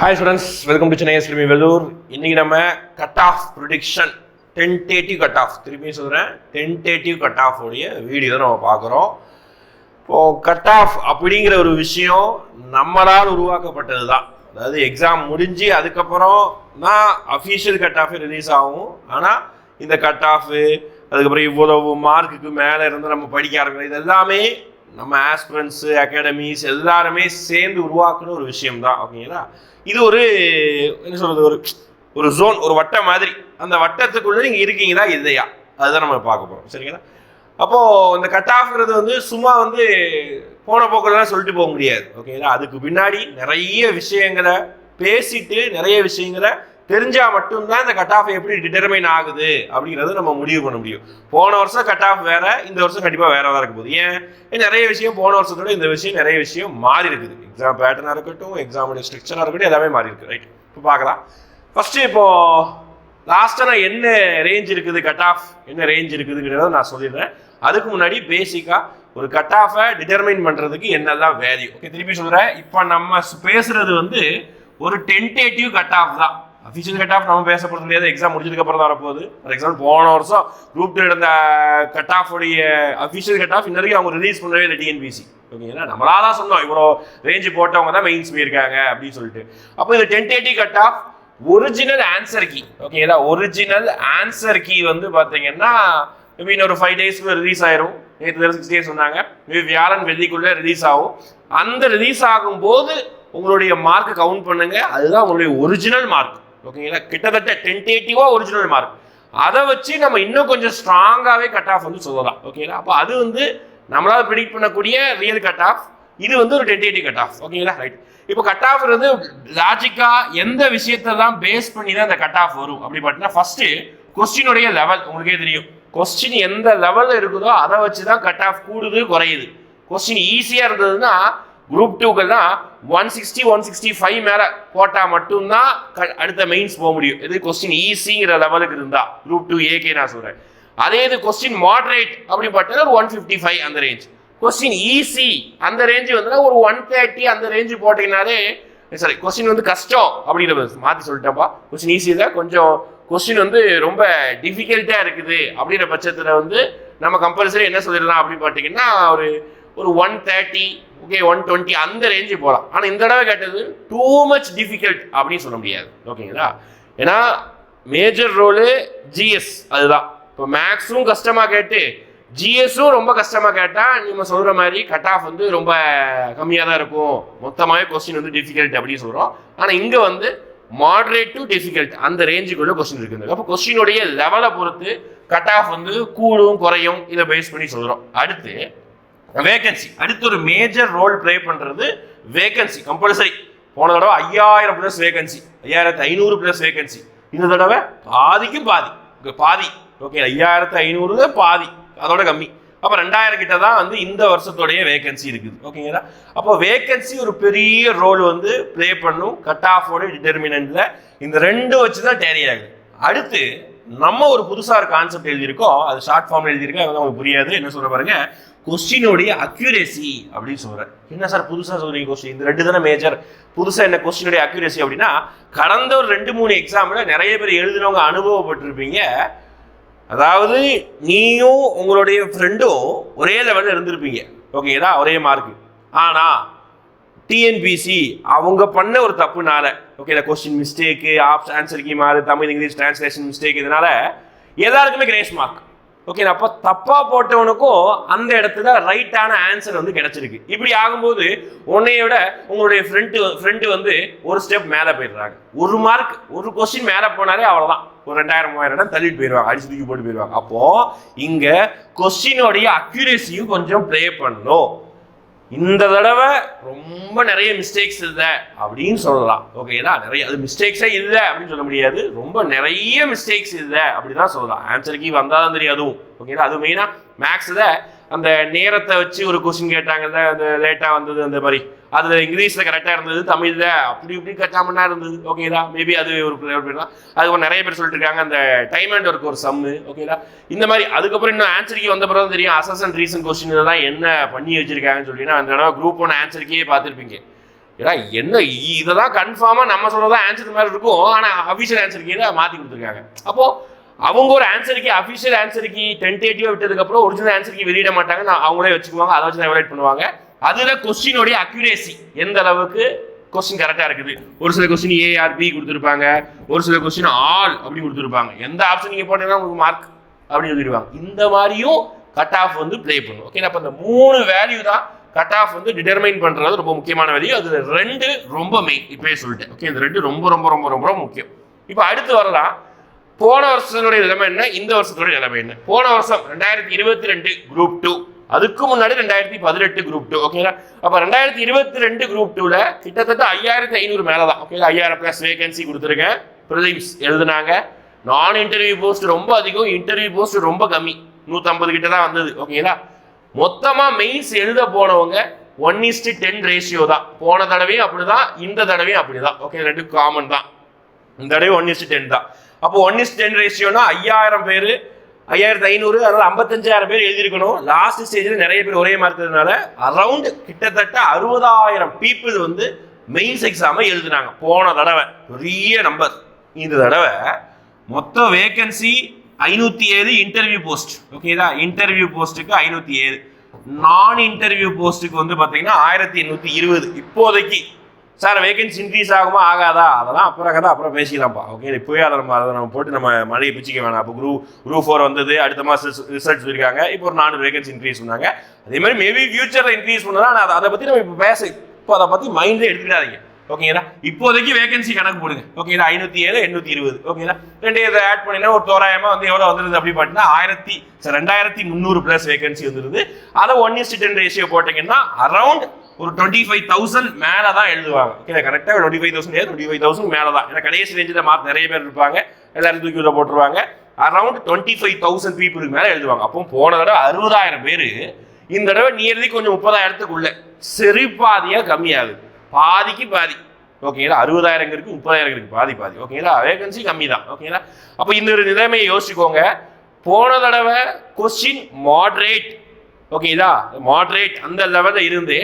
Hi students welcome to Chennai ஸ்ரீமி Vellore இன்னைக்கு நம்ம cut off prediction tentative cut off திரும்பி சொல்கிறேன் டென்டேட்டிவ் கட் ஆஃப் உடைய வீடியோ நம்ம பார்க்குறோம். இப்போ கட் ஆஃப் அப்படிங்கிற ஒரு விஷயம் நம்மளால் உருவாக்கப்பட்டது தான் அதாவது எக்ஸாம் முடிஞ்சு அதுக்கப்புறம் தான் அஃபீஷியல் கட் ஆஃப் ரிலீஸ் ஆகும். ஆனால் இந்த கட் ஆஃப் அதுக்கப்புறம் இவ்வளவு மார்க்குக்கு மேலே இருந்து நம்ம படிக்க ஆரம்பிக்கிறோம். இது எல்லாமே நம்ம ஆஸ்பிரன்ஸு அகாடமிஸ் எல்லாருமே சேர்ந்து உருவாக்குற ஒரு விஷயம் தான் ஓகேங்களா இது ஒரு என்ன சொல்கிறது ஒரு ஒரு ஜோன் ஒரு வட்டம் மாதிரி. அந்த வட்டத்துக்குள்ளே நீங்கள் இருக்கீங்களா இல்லையா? அதுதான் நம்ம பார்க்க போகிறோம் சரிங்களா? அப்போது இந்த கட் ஆஃப்ங்கிறது வந்து சும்மா வந்து போன போக்கிலலாம் சொல்லிட்டு போக முடியாது ஓகேங்களா அதுக்கு பின்னாடி நிறைய விஷயங்களை பேசிட்டு நிறைய விஷயங்களை தெரிஞ்சால் மட்டும்தான் இந்த கட் ஆஃப் எப்படி டிட்டர்மைன் ஆகுது அப்படிங்கிறத நம்ம முடிவு பண்ண முடியும். போன வருஷம் கட் ஆஃப் வேற இந்த வருஷம் கண்டிப்பாக வேற தான் இருக்க போகுது. ஏன்? ஏன் நிறைய விஷயம் போன வருஷத்தோட இந்த விஷயம் நிறைய விஷயம் மாறி இருக்குது. எக்ஸாம் பேட்டர்னாக இருக்கட்டும் எக்ஸாமோட ஸ்ட்ரக்சரா இருக்கட்டும் எல்லாமே மாறி இருக்கு. ரைட் இப்போ பார்க்கலாம். ஃபஸ்ட்டு இப்போ லாஸ்ட்டாக நான் என்ன ரேஞ்ச் இருக்குது கட் ஆஃப் என்ன ரேஞ்ச் இருக்குதுங்கிறத நான் சொல்லிடுறேன். அதுக்கு முன்னாடி பேசிக்காக ஒரு கட் ஆஃபை டிட்டர்மைன் பண்ணுறதுக்கு என்னெல்லாம் வேல்யூ ஓகே திருப்பி சொல்கிறேன் இப்போ நம்ம பேசுகிறது வந்து ஒரு டென்டேட்டிவ் கட் ஆஃப் தான். அஃபிஷியல் கட் ஆஃப் நம்ம பேச போகிறது முடியாது எக்ஸாம் முடிஞ்சதுக்கு அப்புறம் தான் வரப்போகுது. ஃபார் எக்ஸாம்பிள் போன வருஷம் குரூப் டூ நடந்த கட் ஆஃப் உடைய அஃபிஷியல் கட் ஆஃப் இன்ன வரைக்கும் அவங்க ரிலீஸ் பண்ணவே இல்லை டிஎன்பிசி ஓகேங்களா? நம்மளா தான் சொன்னோம் இவ்வளோ ரேஞ்சு போட்டவங்க தான் மெயின்ஸ் போயிருக்காங்க அப்படின்னு சொல்லிட்டு. அப்போ இந்த tentative cut off original answer key ஓகேங்களா? ஒரிஜினல் ஆன்சர் கீ வந்து பார்த்தீங்கன்னா மீன் ஒரு ஃபைவ் டேஸ்க்கு ரிலீஸ் ஆயிரும். நேற்று சிக்ஸ் டேஸ் சொன்னாங்க. மேபி வியாழன் வெள்ளிக்குள்ளே ரிலீஸ் ஆகும். அந்த ரிலீஸ் ஆகும்போது உங்களுடைய மார்க் கவுண்ட் பண்ணுங்க. அதுதான் உங்களுடைய ஒரிஜினல் மார்க் ஓகேங்களா? கிட்டத்தட்ட டென்டேட்டிவாக ஒரிஜினல் மார்க் அதை வச்சு நம்ம இன்னும் கொஞ்சம் ஸ்ட்ராங்காகவே கட் ஆஃப் வந்து சொல்லலாம். ஓகேங்களா? அப்போ அது வந்து நம்மளால் ப்ரிடிக்ட் பண்ணக்கூடிய ரியல் கட் ஆஃப் இது வந்து ஒரு டென்டேட்டிவ் கட் ஆஃப் ஓகேங்களா? ரைட் இப்போ கட் ஆஃப் வந்து லாஜிக்காக எந்த விஷயத்தை தான் பேஸ் பண்ணி தான் இந்த கட் ஆஃப் வரும்? அப்படி பார்த்தீங்கன்னா ஃபஸ்ட்டு கொஸ்டினுடைய லெவல் உங்களுக்கே தெரியும். கொஸ்டின் எந்த லெவலில் இருக்குதோ அதை வச்சு தான் கட் ஆஃப் கூடுது குறையுது. கொஸ்டின் ஈஸியாக இருந்ததுன்னா group டூக்கெல்லாம் one sixty one sixty five மேலே போட்டால் மட்டும்தான் க- அடுத்த மெயின்ஸ் போக முடியும். இது கொஸ்டின் ஈஸிங்கிற லெவலுக்கு இருந்தா. குரூப் டூ ஏகே நான் சொல்கிறேன் அதே இது கொஸ்டின் மாடரேட் அப்படின்னு பார்த்தா ஒரு ஒன் ஃபிஃப்டி ஃபைவ் அந்த ரேஞ்ச் கொஸ்டின் ஈஸி அந்த ரேஞ்சு வந்துன்னா ஒரு ஒன் தேர்ட்டி அந்த ரேஞ்சு போட்டிங்கனாலே சாரி கொஸ்டின் வந்து கஷ்டம் அப்படிங்கிற மாற்றி சொல்லிட்டேன்ப்பா. கொஸ்டின் ஈஸி தான் கொஞ்சம் கொஸ்டின் வந்து ரொம்ப டிஃபிகல்ட்டாக இருக்குது அப்படிங்கிற பட்சத்தில் வந்து நம்ம கம்பல்சரி என்ன சொல்லிடலாம் அப்படின்னு பார்த்தீங்கன்னா ஒரு ஒரு one thirty okay one twenty அந்த ரேஞ்சு போகலாம் ஆனால் இந்த தடவை கேட்டது டூ மச் டிஃபிகல்ட் அப்படின்னு சொல்ல முடியாது. ஓகேங்களா ஏன்னா மேஜர் ரோலு ஜிஎஸ் அதுதான். இப்போ மேக்ஸும் கஷ்டமாக கேட்டு ஜிஎஸும் ரொம்ப கஷ்டமாக கேட்டால் நம்ம சொல்கிற மாதிரி கட் ஆஃப் வந்து ரொம்ப கம்மியாக தான் இருக்கும். மொத்தமாகவே கொஸ்டின் வந்து டிஃபிகல்ட் அப்படின்னு சொல்கிறோம் ஆனால் இங்கே வந்து மாடரேட் டு டிஃபிகல்ட் அந்த ரேஞ்சுக்குள்ள கொஸ்டின் இருக்குது. அப்போ கொஸ்டினுடைய லெவலை பொறுத்து கட் ஆஃப் வந்து கூடும் குறையும் இதை பேஸ் பண்ணி சொல்கிறோம் அடுத்து வேகன்சி அடுத்து ஒரு மேஜர் ரோல் ப்ளே பண்ணுறது வேகன்சி கம்பல்சரி போன தடவை ஐயாயிரம் ப்ளஸ் வேகன்சி ஐயாயிரத்து ஐநூறு ப்ளஸ் வேகன்சி இந்த தடவை பாதிக்கும் பாதி. பாதி. ஓகே ஐயாயிரத்து ஐநூறு பாதி. அதோட கம்மி. அப்போ ரெண்டாயிரம் கிட்ட தான் வந்து இந்த வருஷத்தோடைய வேகன்சி இருக்குது. ஓகேங்களா அப்போ வேகன்சி ஒரு பெரிய ரோல் வந்து ப்ளே பண்ணும். கட் ஆஃபோட டிட்டர்மினன்ட்ல இந்த ரெண்டும் வச்சு தான் டேரி ஆகுது. அடுத்து நம்ம ஒரு புதுசாக ஒரு கான்செப்ட் எழுதியிருக்கோம். அது ஷார்ட் ஃபார்ம் எழுதியிருக்கோம் அது உங்களுக்கு புரியாது. என்ன சொல்ற பாருங்க? கொஸ்டினுடைய அக்யூரேசி அப்படின்னு சொல்கிறேன் என்ன சார் புதுசாக சொல்கிறீங்க கொஸ்டின் இந்த ரெண்டு தானே மேஜர் புதுசாக என்ன கொஸ்டினுடைய அக்யூரேசி அப்படின்னா கடந்த ஒரு ரெண்டு மூணு எக்ஸாமில் நிறைய பேர் எழுதினவங்க அனுபவப்பட்டிருப்பீங்க. அதாவது நீயும் உங்களுடைய ஃப்ரெண்டும் ஒரே லெவலில் இருந்திருப்பீங்க. ஓகேங்களா ஒரே மார்க்கு ஆனால் டிஎன்பிசி அவங்க பண்ண ஒரு தப்புனால ஓகே இந்த கொஸ்டின் மிஸ்டேக்கு ஆப்ஸ் ஆன்சர் கீ மாறு தமிழ் இங்கிலீஷ் டிரான்ஸ்லேஷன் மிஸ்டேக் இதனால எல்லாருக்குமே கிரேஸ் மார்க் ஓகே அப்போ தப்பாக போட்டவனுக்கும் அந்த இடத்துல ரைட்டான ஆன்சர் வந்து கிடச்சிருக்கு. இப்படி ஆகும்போது உன்னைய விட உங்களுடைய ஃப்ரெண்டு ஃப்ரெண்டு வந்து ஒரு ஸ்டெப் மேலே போயிடுறாங்க. ஒரு மார்க் ஒரு கொஸ்டின் மேலே போனாலே அவ்வளோதான் ஒரு ரெண்டாயிரம் மூவாயிரம் இடம் தள்ளிட்டு போயிடுவாங்க அடிச்சு தூக்கி போட்டு போயிடுவாங்க. அப்போது இங்கே கொஸ்டினோடைய அக்யூரேசியும் கொஞ்சம் ப்ளே பண்ணணும் இந்த தடவை ரொம்ப நிறைய மிஸ்டேக்ஸ் இல்லை. அப்படின்னு சொல்லலாம். ஓகேங்களா நிறைய அது மிஸ்டேக்ஸே இல்லை அப்படின்னு சொல்ல முடியாது. ரொம்ப நிறைய மிஸ்டேக்ஸ் இல்லை அப்படின்னு தான் சொல்லலாம். ஆன்சருக்கு வந்தால் தான் தெரியும் அதுவும். ஓகேங்களா அது மெயினாக மேக்ஸில் அந்த நேரத்தை வச்சு ஒரு கொஸ்டின் கேட்டாங்கல்ல அந்த லேட்டாக வந்தது அந்த மாதிரி. அது இங்கிலீஷில் கரெக்டாக இருந்தது தமிழில் அப்படி இப்படி கட்டாமனா இருந்தது. ஓகேதா மேபி அது ஒரு அதுக்கப்புறம் நிறைய பேர் சொல்லிட்டு இருக்காங்க அந்த டைம் அண்ட் ஒர்க் ஒரு சம்மு ஓகேதா இந்த மாதிரி அதுக்கப்புறம் இன்னும் ஆன்சருக்கு வந்த பிறகு தெரியும் அசஸ் அண்ட் ரீசன் கொஸ்டின் தான் என்ன பண்ணி வச்சிருக்காங்கன்னு சொல்லிட்டு. அந்த தடவை குரூப் ஒன் ஆன்சருக்கே பார்த்துருப்பீங்க. ஏன்னா என்ன இதை தான் கன்ஃபார்மாக நம்ம சொல்கிறதா ஆன்சர் மாதிரி இருக்கும். ஆனால் அஃபிஷியல் ஆன்சருக்கே தான் மாற்றி கொடுத்துருக்காங்க. அப்போது அவங்க ஒரு ஆன்சருக்கு அஃபிஷியல் ஆன்சருக்கு டென்டேட்டிவாக விட்டதுக்கப்புறம் ஒரிஜினல் ஆன்சருக்கு வெளியிட மாட்டாங்க. நான் அவங்களே வச்சுக்குவாங்க. அதை வச்சு தான் எவலேட் பண்ணுவாங்க. அதில் கொஸ்டினுடைய அக்யூரேசி எந்த அளவுக்கு கொஸ்டின் கரெக்டாக இருக்குது? ஒரு சில கொஸ்டின் ஏஆர் பி கொடுத்துருப்பாங்க. ஒரு சில கொஸ்டின் ஆல் அப்படி கொடுத்துருப்பாங்க. எந்த ஆப்ஷன் நீங்கள் போட்டீங்கன்னா உங்களுக்கு மார்க் அப்படின்னு சொல்லிடுவாங்க இந்த மாதிரியும் கட் ஆஃப் வந்து ப்ளே பண்ணும். ஓகே அப்போ இந்த மூணு வேல்யூ தான் கட் ஆஃப் வந்து டிட்டர்மைன் பண்ணுறது ரொம்ப முக்கியமான வேல்யூ அது ரெண்டு ரொம்ப மெயின் இப்போயே சொல்லிட்டேன். ஓகே இந்த ரெண்டு ரொம்ப ரொம்ப ரொம்ப ரொம்ப ரொம்ப முக்கியம். இப்போ அடுத்து வரலாம். போன வருஷத்தினுடைய நிலைமை என்ன? இந்த வருஷத்துடைய நிலைமை என்ன? போன வருஷம் ரெண்டாயிரத்தி இருபத்தி ரெண்டு குரூப் டூ அதுக்கு முன்னாடி ரெண்டாயிரத்தி பதினெட்டு குரூப் டூ ஓகேங்களா அப்போ ரெண்டாயிரத்தி இருபத்தி ரெண்டு குரூப் டூவில் கிட்டத்தட்ட ஐயாயிரத்தி ஐநூறு மேலே தான் ஓகே ஐயாயிரம் ப்ளஸ் வேகன்சி கொடுத்துருக்கேன். ப்ரிலிம்ஸ் எழுதுனாங்க. நான் இன்டர்வியூ போஸ்ட் ரொம்ப அதிகம் இன்டர்வியூ போஸ்ட் ரொம்ப கம்மி. நூற்றம்பது கிட்ட தான் வந்தது ஓகேங்களா மொத்தமாக மெயின்ஸ் எழுத போனவங்க ஒன் இஸ்டு டென் ரேஷியோ தான். போன தடவையும் அப்படி தான் இந்த தடவையும் அப்படி தான் ஓகே ரெண்டு காமன் தான். இந்த தடவை ஒன் இஸ்டு டென் தான். அப்போ ஒன் இஸ்டு டென் ரேஷியோனா ஐயாயிரம் பேர் ஐயாயிரத்தி ஐநூறு அதாவது ஐம்பத்தஞ்சாயிரம் பேர் எழுதியிருக்கணும். லாஸ்ட் ஸ்டேஜில் நிறைய பேர் ஒரே மார்க் இருந்ததுனால அரௌண்ட் கிட்டத்தட்ட அறுபதாயிரம் பீப்புள் வந்து மெயின்ஸ் எக்ஸாமை எழுதுனாங்க. போன தடவை. பெரிய நம்பர் இந்த தடவை மொத்த வேகன்சி ஐநூற்றி ஏழு இன்டர்வியூ போஸ்ட் ஓகேதா இன்டர்வியூ போஸ்ட்டுக்கு ஐநூற்றி ஏழு. நான் இன்டர்வியூ போஸ்ட்டுக்கு வந்து பார்த்தீங்கன்னா ஆயிரத்தி எண்ணூற்றி இருபது. இப்போதைக்கு சார் வேகன்சி இன்க்ரீஸ் ஆகுமா ஆகாதா? அதெல்லாம் அப்புறம் கதை அப்புறம் பேசிக்கலாம்ப்பா. ஓகே இப்போயே அதை நம்ம அதை நம்ம போட்டு நம்ம மழையை பிச்சிக்க வேணாம். இப்போ குரூப் குரூப் ஃபோர் வந்தது அடுத்த மாதம் ரிசல்ட் சொல்லியிருக்காங்க இப்போ ஒரு நானூறு வேகன்சி இன்க்ரீஸ் பண்ணாங்க அதே மாதிரி மேபி ஃபியூச்சரில் இன்க்ரீஸ் பண்ணலாம். ஆனால் அதை பற்றி நம்ம இப்போ பேச இப்போ அதை பற்றி மைண்டே எடுத்துக்காதீங்க. ஓகேங்களா இப்போதைக்கு வேகன்சி கணக்கு போடுங்க. ஓகேங்களா ஐநூற்றி ஏழு எண்ணூற்றி இருபது. ஓகேங்களா ரெண்டு இதை ஆட் பண்ணினா ஒரு தோராயமாக வந்து எவ்வளோ வந்துருது அப்படி பார்த்தீங்கன்னா ஆயிரத்தி ரெண்டாயிரத்தி முந்நூறு ப்ளஸ் வேகன்சி வந்துருது. அதை one is to ten ratio போட்டிங்கன்னா அரௌண்ட் ஒரு டுவெண்ட்டி ஃபைவ் தௌசண்ட் மேலே தான் எழுதுவாங்க. ஓகே கரெக்டாக twenty five thousand twenty five thousand மேலே தான் ஏன்னா கடைசி ரேஞ்சில் மார்க் நிறைய பேர் இருப்பாங்க. எல்லாரும் தூக்கி உள்ள போட்டுருவாங்க. அரௌண்ட் டுவெண்ட்டி ஃபைவ் தௌசண்ட் பீப்புளுக்கு மேலே எழுதுவாங்க. அப்போ போன தடவை அறுபதாயிரம் பேர். இந்த தடவை நியர்லி கொஞ்சம் முப்பதாயிரத்துக்குள்ள. சரி பாதியாக கம்மியாகுது. பாதிக்கு பாதி. ஓகேங்களா அறுபதாயிரம் இருக்குது முப்பதாயிரம் இருக்குது பாதி பாதி. ஓகேங்களா வேகன்சி கம்மி தான் ஓகேங்களா அப்போ இந்த ஒரு நிலைமையை யோசிச்சுக்கோங்க. போன தடவை கொஸ்டின் மாட்ரேட் ஓகேங்களா மாட்ரேட் அந்த லெவலில் இருந்து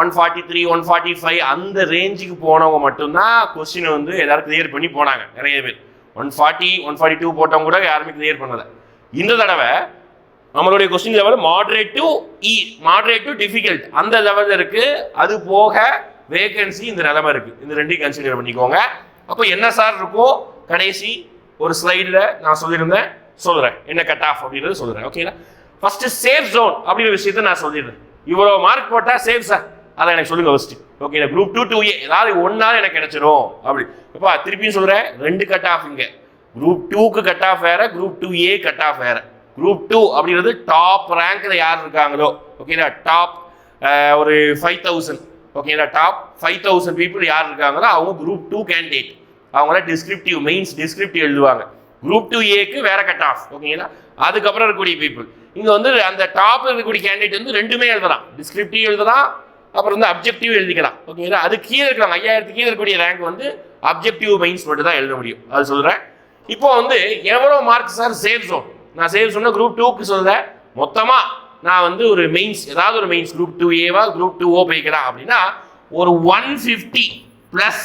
one forty three one forty five அந்த ரேஞ்சுக்கு போனவங்க மட்டும்தான் கொஸ்டினை வந்து எல்லாரும் கிளியர் பண்ணி போனாங்க நிறைய பேர். One forty one forty two போட்டவங்க கூட யாருமே கிளியர் பண்ணலை. இந்த தடவை நம்மளுடைய கொஸ்டின் லெவல் மாட்ரேட் டு இ மாட்ரேட் டு டிஃபிகல்ட் அந்த லெவலில் இருக்குது அது போக வேகன்சி இந்த நிலமை இருக்குது இந்த ரெண்டையும் கன்சிடர் பண்ணிக்கோங்க. அப்போ என்ன சார் இருக்கும் கடைசி ஒரு ஸ்லைடில் நான் சொல்லியிருந்தேன். சொல்கிறேன் என்ன கட் ஆஃப் அப்படின்றது சொல்கிறேன் ஓகேங்களா ஃபஸ்ட்டு சேஃப் ஜோன் அப்படிங்கிற விஷயத்த நான் சொல்லிடுறேன் இவ்வளோ மார்க் போட்டால் சேஃப் சார் அதை எனக்கு சொல்லுங்க first okay group two two A ஏதாவது ஒன்றாவது எனக்கு கிடச்சிரும். அப்படி. அப்பா திருப்பியும் சொல்கிறேன் ரெண்டு கட் ஆஃப் இங்கே. குரூப் டூக்கு கட் ஆஃப் வேறு group two A cut off வேறு. குரூப் டூ அப்படிங்கிறது டாப் ரேங்க்கில் யார் இருக்காங்களோ. ஓகேங்களா டாப் ஒரு ஃபைவ் தௌசண்ட் ஓகேங்களா டாப் ஃபைவ் தௌசண்ட் பீப்புள் யார் இருக்காங்களோ அவங்க குரூப் டூ கேண்டிடேட் அவங்கள டிஸ்கிரிப்டிவ் மெயின்ஸ் டிஸ்கிரிப்டிவ் எழுதுவாங்க. குரூப் டூ ஏக்கு வேற கட் ஆஃப் ஓகேங்களா அதுக்கப்புறம் இருக்கக்கூடிய பீப்புள் இங்கே வந்து அந்த டாப் இருக்கக்கூடிய கேண்டிடேட் வந்து ரெண்டுமே எழுதலாம். டிஸ்கிரிப்டிவ் எழுதலாம் அப்புறம் வந்து அப்ஜெக்டிவ் எழுதிக்கலாம். ஓகேங்களா அது கீழே இருக்கலாம் ஐயாயிரத்து கீழே இருக்கக்கூடிய ரேங்க் வந்து அப்ஜெக்டிவ் மெயின்ஸ் மட்டும் தான் எழுத முடியும். அது சொல்கிறேன் இப்போ வந்து எவ்வளோ மார்க் சார்? சேஃப் ஜோன் நான் சேஃப் சொன்ன குரூப் டூக்கு சொல்கிறேன் மொத்தமாக நான் வந்து ஒரு மெயின்ஸ் ஏதாவது ஒரு மெயின்ஸ் குரூப் டூ ஏவா குரூப் டூ ஓ போய்க்கிறேன் அப்படின்னா ஒரு ஒன் ஃபிஃப்டி ப்ளஸ்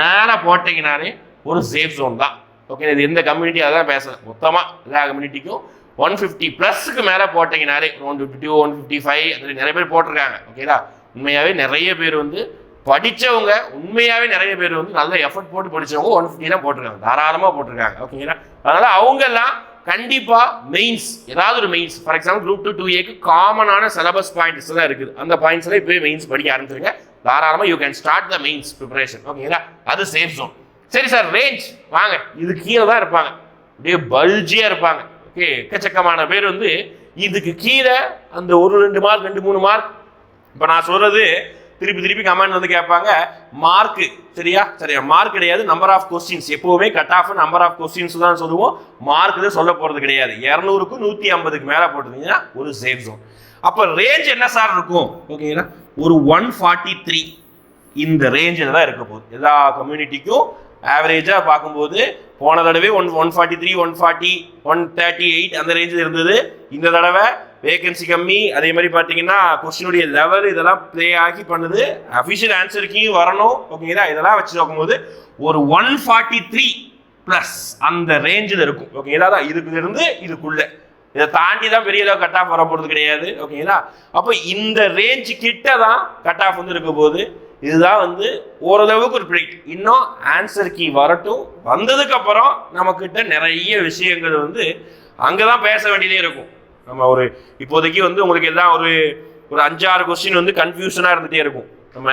மேலே போட்டிங்கனாலே ஒரு சேஃப் ஜோன் தான். ஓகே இது எந்த கம்யூனிட்டி அதான் பேசுகிறேன் மொத்தமாக எல்லா கம்யூனிட்டிக்கும் ஒன் ஃபிஃப்டி ப்ளஸ்க்கு மேலே போட்டிங்கனாலே one fifty two one fifty five அந்த நிறைய பேர் போட்டிருக்காங்க. ஓகேடா உண்மையாகவே நிறைய பேர் வந்து படித்தவங்க உண்மையாகவே நிறைய பேர் வந்து நல்ல எஃபர்ட் போட்டு படித்தவங்க ஒன் ஃபிஃப்டிலாம் போட்டிருக்காங்க. தாராளமாக போட்டிருக்காங்க ஓகேங்களா அதனால் அவங்கெல்லாம் கண்டிப்பாக மெயின்ஸ் ஏதாவது ஒரு mains for example group two two ஏக்கு காமனான சிலபஸ் பாயிண்ட்ஸ் தான் இருக்குது. அந்த பாயிண்ட்ஸ்லாம் இப்போயே மெயின்ஸ் படிக்க ஆரம்பிச்சிருங்க. தாராளமாக you can start the mains preparation ஓகேங்களா அது சேஃப் ஜோன் சரி சார் ரேஞ்ச் வாங்க. இது கீழே தான் இருப்பாங்க. அப்படியே பல்ஜியாக இருப்பாங்க. ஓகே எக்கச்சக்கமான பேர் வந்து இதுக்கு கீழே அந்த ஒரு ரெண்டு மார்க் ரெண்டு மூணு மார்க் இப்போ நான் சொல்கிறது திருப்பி திருப்பி கமெண்ட் வந்து கேட்பாங்க. மார்க்கு சரியா? சரியா. மார்க் கிடையாது. நம்பர் ஆஃப் கொஸ்டின்ஸ் எப்போவுமே cut off number of questions தான் சொல்லுவோம். மார்க் தான் சொல்ல போகிறது கிடையாது. இரநூறுக்கும் நூற்றி ஐம்பதுக்கு மேலே போட்டிருந்தீங்கன்னா ஒரு சேஃப் ஜோன் அப்போ ரேஞ்ச் என்ன சார் இருக்கும்? ஓகேங்களா ஒரு ஒன் ஃபார்ட்டி த்ரீ இந்த ரேஞ்சில் தான் இருக்க போகுது. எல்லா கம்யூனிட்டிக்கும் ஆவரேஜாக பார்க்கும்போது போன தடவை one one forty three one forty one thirty eight அந்த ரேஞ்சில் இருந்தது. இந்த தடவை வேகன்சி கம்மி. அதே மாதிரி பார்த்தீங்கன்னா கொஸ்டினுடைய லெவல் இதெல்லாம் ப்ளே ஆகி பண்ணுது. அஃபிஷியல் ஆன்சர் கீயும் வரணும். ஓகேங்களா இதெல்லாம் வச்சு பார்க்கும்போது ஒரு ஒன் ஃபார்ட்டி த்ரீ ப்ளஸ் அந்த ரேஞ்சில் இருக்கும். ஓகேங்களா தான் இதுக்கு இருந்து இதை தாண்டி தான் பெரிய அளவு கட் ஆஃப் வர போகிறது கிடையாது. ஓகேங்களா அப்போ இந்த ரேஞ்ச் கிட்ட தான் கட் ஆஃப் வந்து இருக்க போது இதுதான் வந்து ஓரளவுக்கு ஒரு ப்ரிடிக்ட் இன்னும் ஆன்சர் கீ வரட்டும். வந்ததுக்கப்புறம் நம்மக்கிட்ட நிறைய விஷயங்கள் வந்து அங்கே தான் பேச வேண்டியதே இருக்கும். நம்ம ஒரு இப்போதைக்கு வந்து உங்களுக்கு எல்லாம் ஒரு ஒரு அஞ்சாறு கொஸ்டின் வந்து கன்ஃபியூஷனாக இருந்துகிட்டே இருக்கும். நம்ம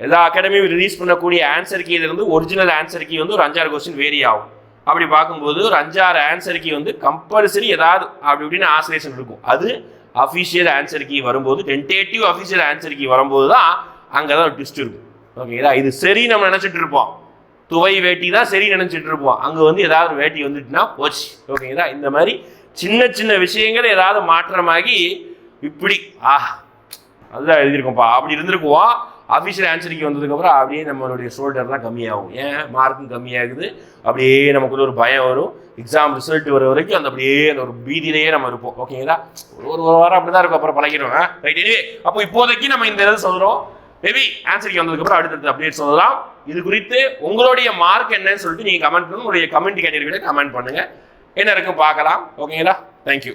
எல்லா அகாடமியும் ரிலீஸ் பண்ணக்கூடிய ஆன்சர் கீ இருந்து ஒரிஜினல் ஆன்சர் கீ வந்து ஒரு அஞ்சாறு கொஸ்டின் வேரி ஆகும். அப்படி பார்க்கும்போது ஒரு அஞ்சாறு ஆன்சர் கீ வந்து கம்பல்சரி ஏதாவது அப்படி இப்படின்னு ஆசிலேஷன் இருக்கும். அது அஃபிஷியல் ஆன்சர் கீ வரும்போது டென்டேட்டிவ் அஃபிஷியல் ஆன்சர் கீ வரும்போது தான் அங்கே தான் ட்விஸ்ட் இருக்கும். ஓகேங்களா இது சரி நம்ம நினச்சிட்டு இருப்போம். துவை வேட்டி தான் சரி நினச்சிட்டு இருப்போம். அங்கே வந்து ஏதாவது ஒரு வேட்டி வந்துட்டுனா போச்சு. ஓகேங்களா இந்த மாதிரி சின்ன சின்ன விஷயங்கள் ஏதாவது மாற்றமாகி இப்படி ஆ அதுதான் எழுதியிருக்கோம்ப்பா. அப்படி இருந்திருக்குவோம். ஆஃபீஷியல் ஆன்சரிக்கு வந்ததுக்கப்புறம் அப்படியே நம்மளுடைய ஷோல்டர்லாம் கம்மியாகும். ஏன்? மார்க்கும் கம்மியாகுது. அப்படியே நமக்குள்ள ஒரு பயம் வரும். எக்ஸாம் ரிசல்ட் வர வரைக்கும் அந்த அப்படியே அந்த ஒரு பீதியிலேயே நம்ம இருப்போம். ஓகேங்களா ஒரு ஒரு ஒரு வாரம் அப்படி தான் இருக்கும். அப்புறம் பழகிடும் ரைட் எனிவே அப்போ இப்போதைக்கு நம்ம இந்த இதை சொல்கிறோம் மேபி ஆன்சருக்கு வந்ததுக்கப்புறம் அடுத்தடுத்து அப்டேட் சொல்லலாம். இது குறித்து உங்களுடைய மார்க் என்னன்னு சொல்லிட்டு நீங்கள் கமெண்ட் பண்ணுங்க. உங்களுடைய கமெண்ட் கேட்டகரியில் கமெண்ட் பண்ணுங்கள் என்ன இருக்கும் பார்க்கலாம். ஓகேங்களா? தேங்க்யூ